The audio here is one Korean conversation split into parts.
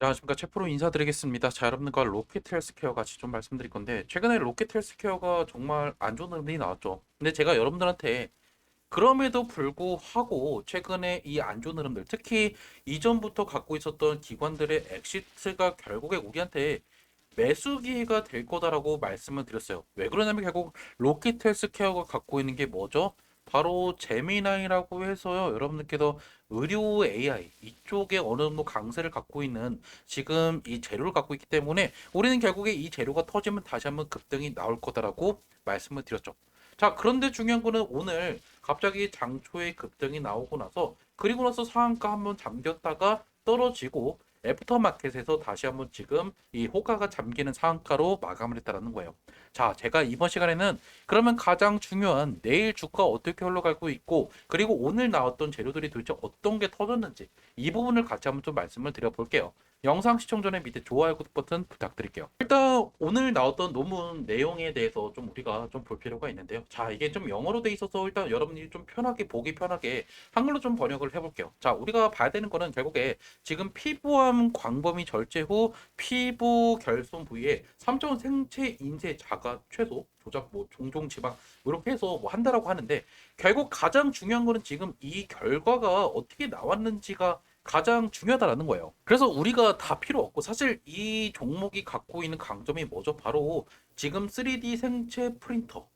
자, 안녕하십니까. 최프로 인사드리겠습니다. 자, 여러분과 로켓 헬스케어 같이 좀 말씀드릴 건데, 최근에 로켓 헬스케어가 정말 안 좋은 흐름이 나왔죠. 근데 제가 여러분들한테 그럼에도 불구하고 최근에 이 안 좋은 흐름들, 특히 이전부터 갖고 있었던 기관들의 엑시트가 결국에 우리한테 매수 기회가 될 거다라고 말씀을 드렸어요. 왜 그러냐면 결국 로켓 헬스케어가 갖고 있는 게 뭐죠? 바로 제미나이라고 해서요. 여러분들께서 의료 AI 이쪽에 어느 정도 강세를 갖고 있는 지금 이 재료를 갖고 있기 때문에 우리는 결국에 이 재료가 터지면 다시 한번 급등이 나올 거다라고 말씀을 드렸죠. 자, 그런데 중요한 거는 오늘 갑자기 장초에 급등이 나오고 나서 그리고 나서 상한가 한번 잠겼다가 떨어지고 애프터마켓에서 다시 한번 지금 이 호가가 잠기는 상한가로 마감을 했다라는 거예요. 자, 제가 이번 시간에는 그러면 가장 중요한 내일 주가 어떻게 흘러가고 있고 그리고 오늘 나왔던 재료들이 도대체 어떤 게 터졌는지 이 부분을 같이 한번 좀 말씀을 드려볼게요. 영상 시청 전에 밑에 좋아요 구독 버튼 부탁드릴게요. 일단 오늘 나왔던 논문 내용에 대해서 좀 우리가 좀 볼 필요가 있는데요. 자, 이게 좀 영어로 돼 있어서 일단 여러분들이 좀 편하게 보기 편하게 한글로 좀 번역을 해볼게요. 자, 우리가 봐야 되는 거는 결국에 지금 피부암 광범위 절제 후 피부 결손 부위에 3점 생체 인쇄 자가 최소 조작 뭐 종종 지방 뭐 이렇게 해서 뭐 한다라고 하는데 결국 가장 중요한 거는 지금 이 결과가 어떻게 나왔는지가 가장 중요하다라는 거예요. 그래서 우리가 다 필요 없고 사실 이 종목이 갖고 있는 강점이 뭐죠? 바로 지금 3D 생체 프린터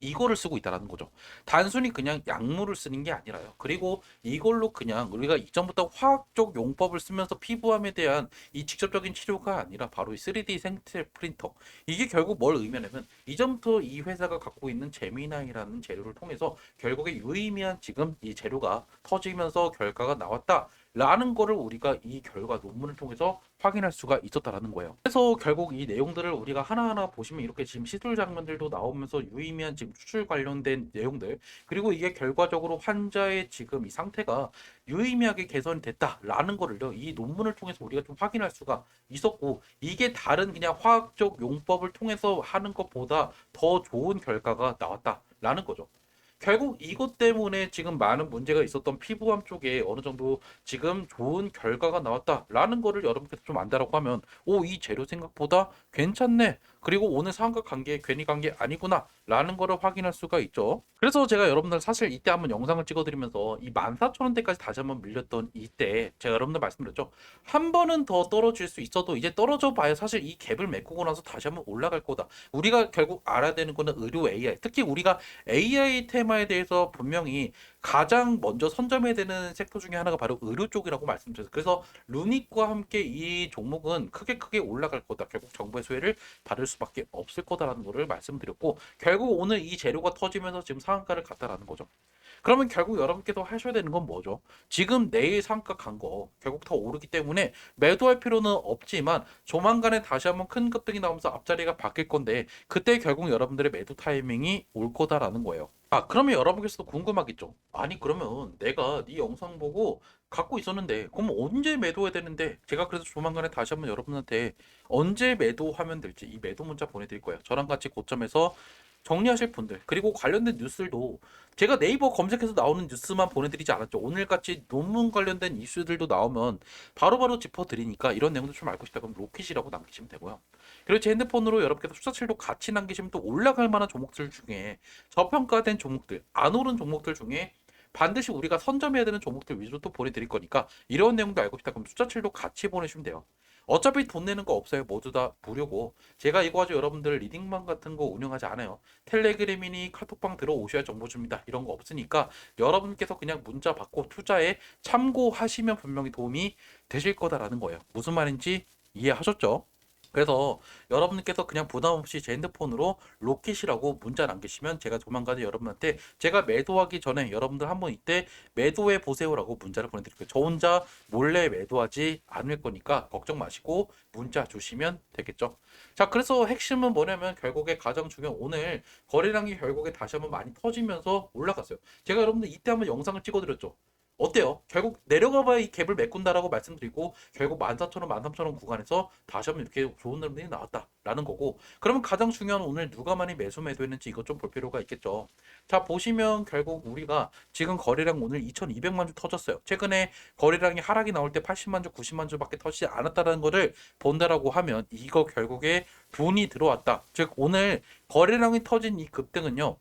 이거를 쓰고 있다라는 거죠. 단순히 그냥 약물을 쓰는 게 아니라요. 그리고 이걸로 그냥 우리가 이전부터 화학적 용법을 쓰면서 피부암에 대한 이 직접적인 치료가 아니라 바로 이 3D 생체 프린터. 이게 결국 뭘 의미하냐면 이전부터 이 회사가 갖고 있는 제미나이라는 재료를 통해서 결국에 유의미한 지금 이 재료가 터지면서 결과가 나왔다. 라는 거를 우리가 이 결과 논문을 통해서 확인할 수가 있었다라는 거예요. 그래서 결국 이 내용들을 우리가 하나하나 보시면 이렇게 지금 시술 장면들도 나오면서 유의미한 지금 수술 관련된 내용들 그리고 이게 결과적으로 환자의 지금 이 상태가 유의미하게 개선이 됐다라는 거를요 이 논문을 통해서 우리가 좀 확인할 수가 있었고 이게 다른 그냥 화학적 용법을 통해서 하는 것보다 더 좋은 결과가 나왔다라는 거죠. 결국 이것 때문에 지금 많은 문제가 있었던 피부암 쪽에 어느 정도 지금 좋은 결과가 나왔다라는 거를 여러분께서 좀 안다라고 하면 오 이 재료 생각보다 괜찮네. 그리고 오늘 게 괜히 간 게 아니구나 라는 거를 확인할 수가 있죠. 그래서 제가 여러분들 사실 이때 한번 영상을 찍어드리면서 이 14,000원대까지 다시 한번 밀렸던 이때 제가 여러분들 말씀드렸죠. 한 번은 더 떨어질 수 있어도 이제 떨어져 봐야 사실 이 갭을 메꾸고 나서 다시 한번 올라갈 거다. 우리가 결국 알아야 되는 거는 의료 AI 특히 우리가 AI 테마에 대해서 분명히 가장 먼저 선점해야 되는 섹터 중에 하나가 바로 의료 쪽이라고 말씀드렸어요. 그래서 루닉과 함께 이 종목은 크게 크게 올라갈 거다. 결국 정부의 수혜를 받을 수밖에 없을 거다라는 거를 말씀드렸고 결국 오늘 이 재료가 터지면서 지금 상한가를 갔다라는 거죠. 그러면 결국 여러분께서 하셔야 되는 건 뭐죠? 지금 내일 상가 간 거 결국 더 오르기 때문에 매도할 필요는 없지만 조만간에 다시 한번 큰 급등이 나오면서 앞자리가 바뀔 건데 그때 결국 여러분들의 매도 타이밍이 올 거다라는 거예요. 아, 그러면 여러분께서도 궁금하겠죠? 아니, 그러면 내가 네 영상 보고 갖고 있었는데, 그럼 언제 매도해야 되는데, 제가 그래서 조만간에 다시 한번 여러분한테 언제 매도하면 될지 이 매도 문자 보내드릴 거예요. 저랑 같이 고점에서 정리하실 분들, 그리고 관련된 뉴스들도 제가 네이버 검색해서 나오는 뉴스만 보내드리지 않았죠. 오늘같이 논문 관련된 이슈들도 나오면 바로바로 짚어드리니까 이런 내용도 좀 알고 싶다 그럼 로켓이라고 남기시면 되고요. 그리고 제 핸드폰으로 여러분께서 숫자칠도 같이 남기시면 또 올라갈 만한 종목들 중에 저평가된 종목들, 안 오른 종목들 중에 반드시 우리가 선점해야 되는 종목들 위주로 또 보내드릴 거니까 이런 내용도 알고 싶다 그럼 숫자칠도 같이 보내주시면 돼요. 어차피 돈 내는 거 없어요. 모두 다 무료고 제가 이거 가지고 여러분들 리딩방 같은 거 운영하지 않아요. 텔레그램이니 카톡방 들어오셔야 정보 줍니다. 이런 거 없으니까 여러분께서 그냥 문자 받고 투자에 참고하시면 분명히 도움이 되실 거다라는 거예요. 무슨 말인지 이해하셨죠? 그래서 여러분께서 그냥 부담 없이 제 핸드폰으로 로켓이라고 문자 남기시면 제가 조만간에 여러분한테 제가 매도하기 전에 여러분들 한번 이때 매도해 보세요라고 문자를 보내드릴게요. 저 혼자 몰래 매도하지 않을 거니까 걱정 마시고 문자 주시면 되겠죠. 자, 그래서 핵심은 뭐냐면 결국에 가장 중요한 오늘 거래량이 결국에 다시 한번 많이 터지면서 올라갔어요. 제가 여러분들 이때 한번 영상을 찍어드렸죠. 어때요? 결국 내려가봐야 이 갭을 메꾼다라고 말씀드리고 결국 14,000원, 13,000원 구간에서 다시 한번 이렇게 좋은 흐름이 나왔다라는 거고 그러면 가장 중요한 오늘 누가 많이 매수 매도했는지 이것 좀 볼 필요가 있겠죠. 자 보시면 결국 우리가 지금 거래량 오늘 2,200만 주 터졌어요. 최근에 거래량이 하락이 나올 때 80만 주, 90만 주밖에 터지지 않았다는 거를 본다라고 하면 이거 결국에 돈이 들어왔다. 즉 오늘 거래량이 터진 이 급등은요.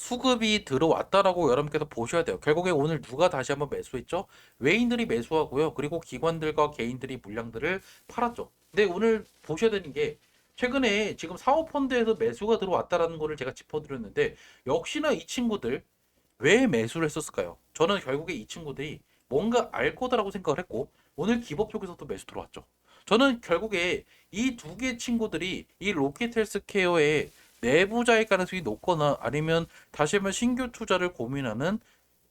수급이 들어왔다라고 여러분께서 보셔야 돼요. 결국에 오늘 누가 다시 한번 매수했죠? 외인들이 매수하고요. 그리고 기관들과 개인들이 물량들을 팔았죠. 근데 오늘 보셔야 되는 게 최근에 지금 사모펀드에서 매수가 들어왔다라는 거를 제가 짚어드렸는데 역시나 이 친구들 왜 매수를 했었을까요? 저는 결국에 이 친구들이 뭔가 알 거다라고 생각을 했고 오늘 기법 쪽에서도 매수 들어왔죠. 저는 결국에 이 두개 친구들이 이 로켓 헬스케어의 내부자일 가능성이 높거나 아니면 다시 한번 신규 투자를 고민하는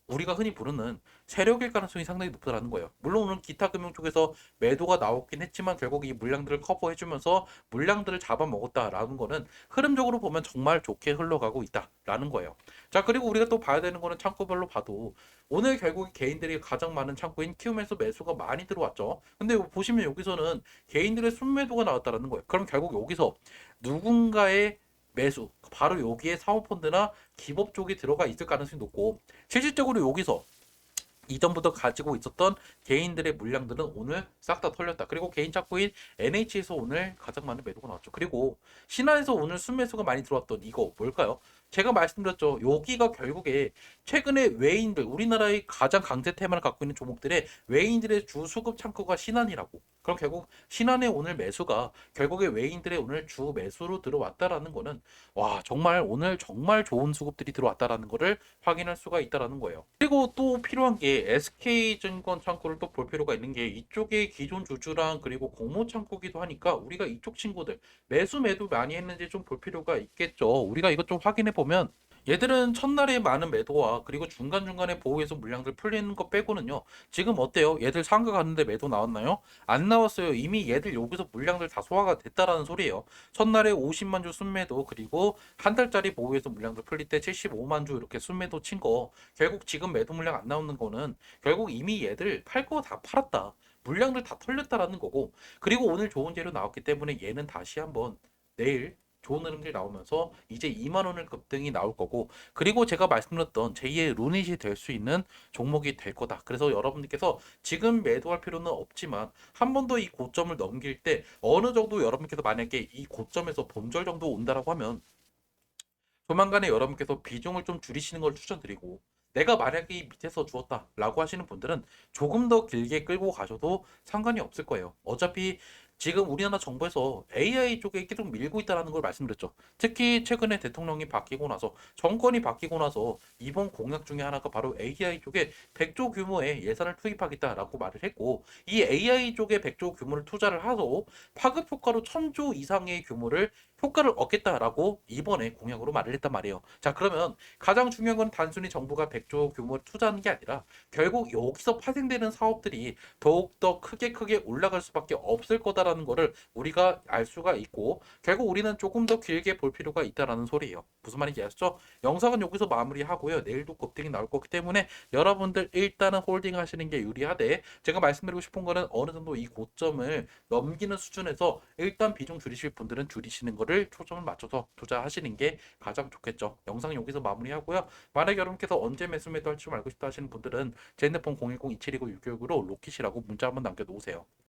우리가 흔히 부르는 세력일 가능성이 상당히 높다라는 거예요. 물론 오늘 기타 금융 쪽에서 매도가 나왔긴 했지만 결국 이 물량들을 커버해주면서 물량들을 잡아먹었다라는 거는 흐름적으로 보면 정말 좋게 흘러가고 있다라는 거예요. 자 그리고 우리가 또 봐야 되는 거는 창구별로 봐도 오늘 결국 개인들이 가장 많은 창구인 키움에서 매수가 많이 들어왔죠. 근데 보시면 여기서는 개인들의 순매도가 나왔다라는 거예요. 그럼 결국 여기서 누군가의 매수 바로 여기에 사모펀드나 기법 쪽이 들어가 있을 가능성이 높고 실질적으로 여기서 이전부터 가지고 있었던 개인들의 물량들은 오늘 싹 다 털렸다. 그리고 개인 착구인 NH에서 오늘 가장 많은 매도가 나왔죠. 그리고 신한에서 오늘 순매수가 많이 들어왔던 이거 뭘까요? 제가 말씀드렸죠. 여기가 결국에 최근에 외인들, 우리나라의 가장 강세 테마를 갖고 있는 종목들의 외인들의 주 수급 창구가 신한이라고. 그럼 결국 신한의 오늘 매수가 결국에 외인들의 오늘 주 매수로 들어왔다라는 거는 와 정말 오늘 정말 좋은 수급들이 들어왔다라는 거를 확인할 수가 있다라는 거예요. 그리고 또 필요한 게 SK증권 창구를 또 볼 필요가 있는 게 이쪽에 기존 주주랑 그리고 공모 창구기도 하니까 우리가 이쪽 친구들 매수 매도 많이 했는지 좀 볼 필요가 있겠죠. 우리가 이것 좀 확인해 보면 얘들은 첫날에 많은 매도와 그리고 중간중간에 보호해서 물량들 풀리는 거 빼고는요. 지금 어때요? 얘들 상가 갔는데 매도 나왔나요? 안 나왔어요. 이미 얘들 여기서 물량들 다 소화가 됐다라는 소리예요. 첫날에 50만 주 순매도 그리고 한 달짜리 보호해서 물량들 풀릴 때 75만 주 이렇게 순매도 친 거 결국 지금 매도 물량 안 나오는 거는 결국 이미 얘들 팔 거 다 팔았다. 물량들 다 털렸다라는 거고 그리고 오늘 좋은 재료 나왔기 때문에 얘는 다시 한번 내일 좋은 흐름들이 나오면서 이제 2만 원을 급등이 나올 거고 그리고 제가 말씀드렸던 제2의 루닛이 될 수 있는 종목이 될 거다. 그래서 여러분들께서 지금 매도할 필요는 없지만 한 번 더 이 고점을 넘길 때 어느 정도 여러분께서 만약에 이 고점에서 본절 정도 온다라고 하면 조만간에 여러분께서 비중을 좀 줄이시는 걸 추천드리고 내가 만약에 이 밑에서 주었다라고 하시는 분들은 조금 더 길게 끌고 가셔도 상관이 없을 거예요. 어차피 지금 우리나라 정부에서 AI 쪽에 계속 밀고 있다는 걸 말씀드렸죠. 특히 최근에 대통령이 바뀌고 나서 정권이 바뀌고 나서 이번 공약 중에 하나가 바로 AI 쪽에 100조 규모의 예산을 투입하겠다라고 말을 했고 이 AI 쪽에 100조 규모를 투자를 하고 파급 효과로 1000조 이상의 규모를 효과를 얻겠다라고 이번에 공약으로 말을 했단 말이에요. 자, 그러면 가장 중요한 건 단순히 정부가 100조 규모를 투자하는 게 아니라 결국 여기서 파생되는 사업들이 더욱더 크게 크게 올라갈 수밖에 없을 거다라는 거를 우리가 알 수가 있고 결국 우리는 조금 더 길게 볼 필요가 있다라는 소리예요. 무슨 말인지 아시죠? 영상은 여기서 마무리하고요. 내일도 급등이 나올 거기 때문에 여러분들 일단은 홀딩 하시는 게 유리하되 제가 말씀드리고 싶은 거는 어느 정도 이 고점을 넘기는 수준에서 일단 비중 줄이실 분들은 줄이시는 거를 초점을 맞춰서 투자하시는 게 가장 좋겠죠. 영상 여기서 마무리하고요. 만약 여러분께서 언제 매수 매도 할지 좀 알고 싶다 하시는 분들은 제 핸드폰 010-2729-666으로 로켓이라고 문자 한번 남겨놓으세요.